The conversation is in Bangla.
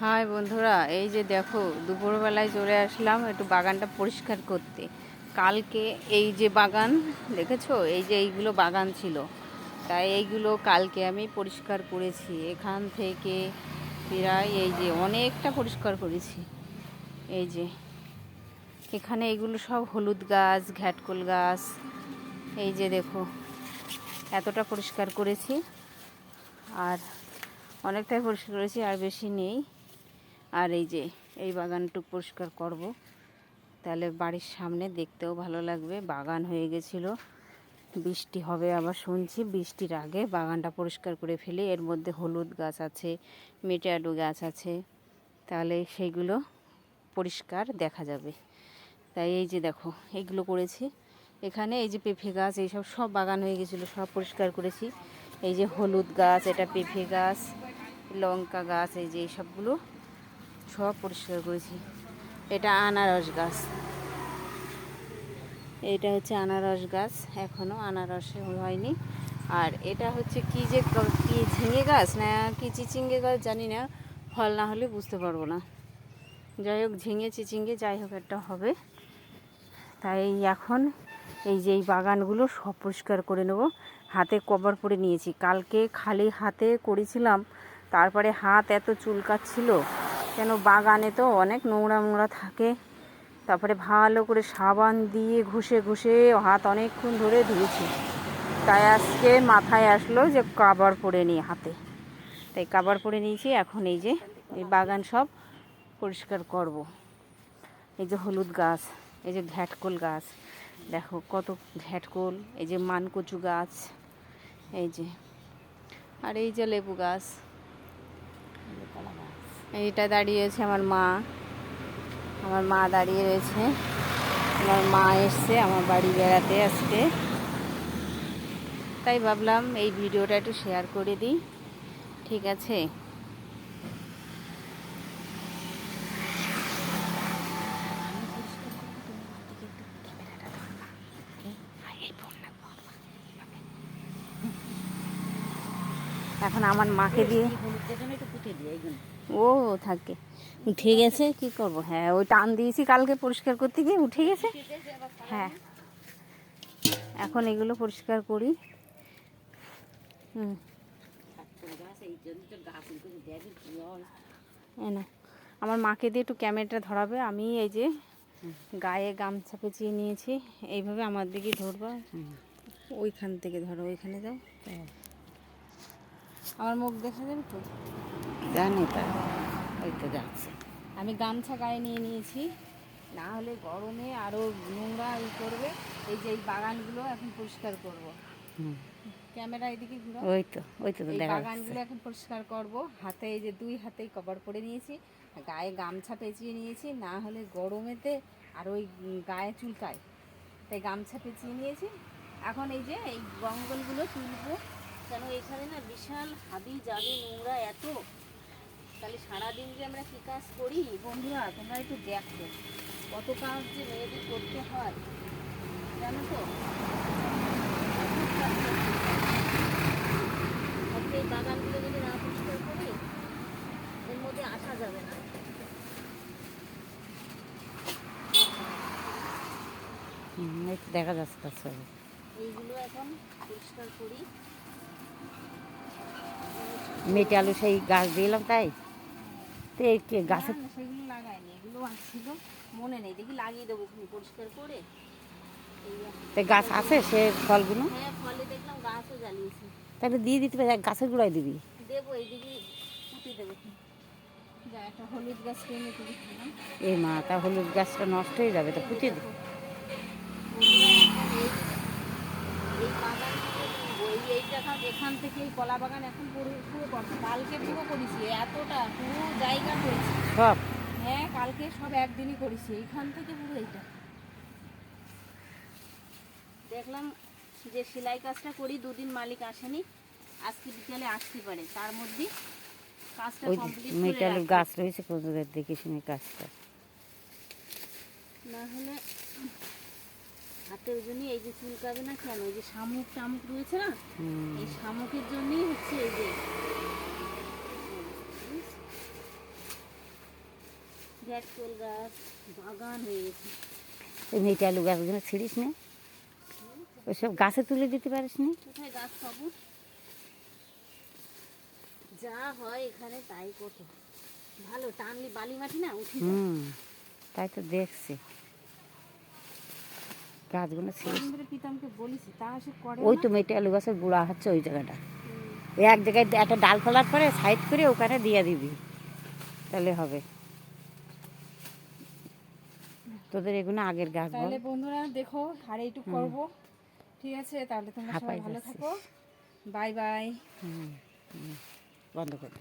হাই বন্ধুরা, এই যে দেখো, দুপুরবেলায় চলে আসলাম একটু বাগানটা পরিষ্কার করতে। কালকে এই যে বাগান, দেখেছ? এই যে এইগুলো বাগান ছিল। তাই এইগুলো কালকে আমি পরিষ্কার করেছি। এখান থেকে প্রায় এই যে অনেকটা পরিষ্কার করেছি। এই যে এখানে এগুলো সব হলুদ গাছ, ঘ্যাটকল গাছ, এই যে দেখো, এতটা পরিষ্কার করেছি। আর অনেকটাই পরিষ্কার করেছি, আর বেশি নেই। আর এই যে, এই বাগানটুক পরিষ্কার করব। তাহলে বাড়ির সামনে দেখতেও ভালো লাগবে, বাগান হয়ে গেছিল। বৃষ্টি হবে আবার শুনছি, বৃষ্টির আগে বাগানটা পরিষ্কার করে ফেলে। এর মধ্যে হলুদ গাছ আছে, মেটাডো গাছ আছে। তাহলে সেইগুলো পরিষ্কার দেখা যাবে। তাই এই যে দেখো এইগুলো করেছি। এখানে এই যে পেঁপে গাছ, এইসব সব বাগান হয়ে গেছিল, সব পরিষ্কার করেছি। এই যে হলুদ গাছ, এটা পেঁপে গাছ, লঙ্কা গাছ, এই যে এইসবগুলো সব পরিষ্কার করেছি। এটা আনারস গাছ। এটা হচ্ছে আনারস গাছ এখনও আনারস হয়নি। আর এটা হচ্ছে কি যে ক- ঝিঙে গাছ না কি চিচিঙ্গে গাছ জানি না, ফল না হলে বুঝতে পারব না। যাই হোক, ঝিঙে চিচিঙ্গে যাই হোক একটা হবে। তাই এখন এই যে এই বাগানগুলো সব পরিষ্কার করে নেব। হাতে কভার পরে নিয়েছি। কালকে খালি হাতে করেছিলাম, তারপরে হাত এত চুলকাচ্ছিল। কেন বাগানে তো অনেক নোংরা নোংরা থাকে। তারপরে ভালো করে সাবান দিয়ে ঘষে ঘষে হাত অনেকক্ষণ ধরে ধুয়েছি। তাই আজকে মাথায় আসলো যে কাবার পরে নিই হাতে। তাই কাবার পরে নিয়েছি, এখন এই যে এই বাগান সব পরিষ্কার করব। এই যে হলুদ গাছ, এই যে ঘ্যাটকোল গাছ, দেখো কত ঘ্যাটকোল, এই যে মানকচু গাছ, এই যে, আর এই যে লেবু গাছ। এইটা দাঁড়িয়েছে আমার মা। আমার মা দাঁড়িয়ে রয়েছে। আমার মা এসছে আমার বাড়ি বেড়াতে আজকে। তাই ভাবলাম এই ভিডিওটা একটু শেয়ার করে দিই। ঠিক আছে? এখন আমার মাকে দিয়ে ও থাকে। উঠে গেছে কি করব? হ্যাঁ ওই টান দিয়েছি কালকে পরিষ্কার করতে গিয়ে উঠে গেছে। হ্যাঁ। এখন এগুলো পরিষ্কার করি। হুম। আমার মাকে দিয়ে একটু ক্যামেরাটা ধরাবে। আমি এই যে গায়ে গামছা পেঁচিয়ে নিয়েছি এইভাবে আমার দিকে ধরবা। ওইখান থেকে ধরো ওইখানে যাও। আমার মুখ দেখা যাবে তো? জানি তা ওই তো যাচ্ছে। আমি গামছা গায়ে নিয়ে নিয়েছি। না হলে গরমে আরও নোংরা ই করবে। এই যে এই বাগানগুলো এখন পরিষ্কার করব। ক্যামেরা এদিকে ঘুরো। ওই তো ওই তো দেখা বাগানগুলো এখন পরিষ্কার করব। হাতে এই যে দুই হাতেই কভার করে নিয়েছি। গায়ে গামছা পেঁচিয়ে নিয়েছি। না হলে গরমেতে আর ওই গায়ে চুলকায়। তাই গামছা পেঁচিয়ে নিয়েছি। এখন এই যে এই গঙ্গলগুলো তুলবো। এখানে না বিশাল হাবি যাবি নোংরা এত। তাহলে সারাদিন যে আমরা কী কাজ করি? বন্ধুরা তোমরা একটু দেখো। কত কাজ যে মেয়েদের করতে হয়। জানো তো? এই বাগানগুলো যদি না পরিষ্কার করি এর মধ্যে আসা যাবে না। দেখা যাচ্ছে এইগুলো এখন পরিষ্কার করি। মেটে আলু সেই গাছ দিলাম তাই। তো এই কে গাছে সেগুলো লাগাইনি এগুলো আসছিল মনে নেই দেখি লাগিয়ে দেবো পরিষ্কার করে। তো গাছ আছে সে ফলগুলো? হ্যাঁ ফলে দেখলাম গাছও জ্বালিয়েছে। তাহলে দিয়ে দিতে পারি গাছের গোড়ায় দিবি? দেবো এইদিকে পুঁতে দেবো। যা হলুদ গাছ কিনে তুলেছিলাম। মা তা হলুদ গাছটা নষ্ট হয়ে যাবে তো পুঁতে দে। এই বাগান ওই এই জায়গা এখান থেকে এই কলা বাগান এখন পুরো পুরো কালকে পুরো করেছি এতটা পুরো জায়গা করেছি। হ্যাঁ কালকে সব একদিনই করেছি এইখান থেকে পুরো এইটা। দেখলাম যে সেলাই কাজটা করি দুদিন মালিক আসেনি আজকে বিকেলে আসতে পারে। তার মধ্যে কাজটা কমপ্লিট। গাছ রয়েছে কোথাদের দেখে শুনে কাজটা। না হলে হাতে ওই জন্যই এই যে চুলকাবে না কেন? ওই যে শামুক টামুক রয়েছে না? এই শামুকের জন্যই হচ্ছে এই যে ব্যাটকল গাছ বাগান হয়ে গেছে। এই মেয়েটা আলু গাছগুলো ছিঁড়িস না। ওইসব গাছে তুলে দিতে পারিস নি। কোথায় গাছ পাবো? যা হয় এখানে তাই কত ভালো টানলি বালি মাটি না উঠি। তাই তো দেখছি। গাছগুলো করে ওই। তো মেয়েটা আলু গাছের গুঁড়া হচ্ছে ওই জায়গাটা। এক জায়গায় একটা ডাল ফেলার পরে সাইড করে ওখানে দিয়ে দিবি। তাহলে হবে। তোদের এগুলো আগের গাছ তাহলে বন্ধুরা দেখো আর এইটুক করব। ঠিক আছে তাহলে তোমরা সবাই ভালো থাকো। Bye bye. বন্ধ করে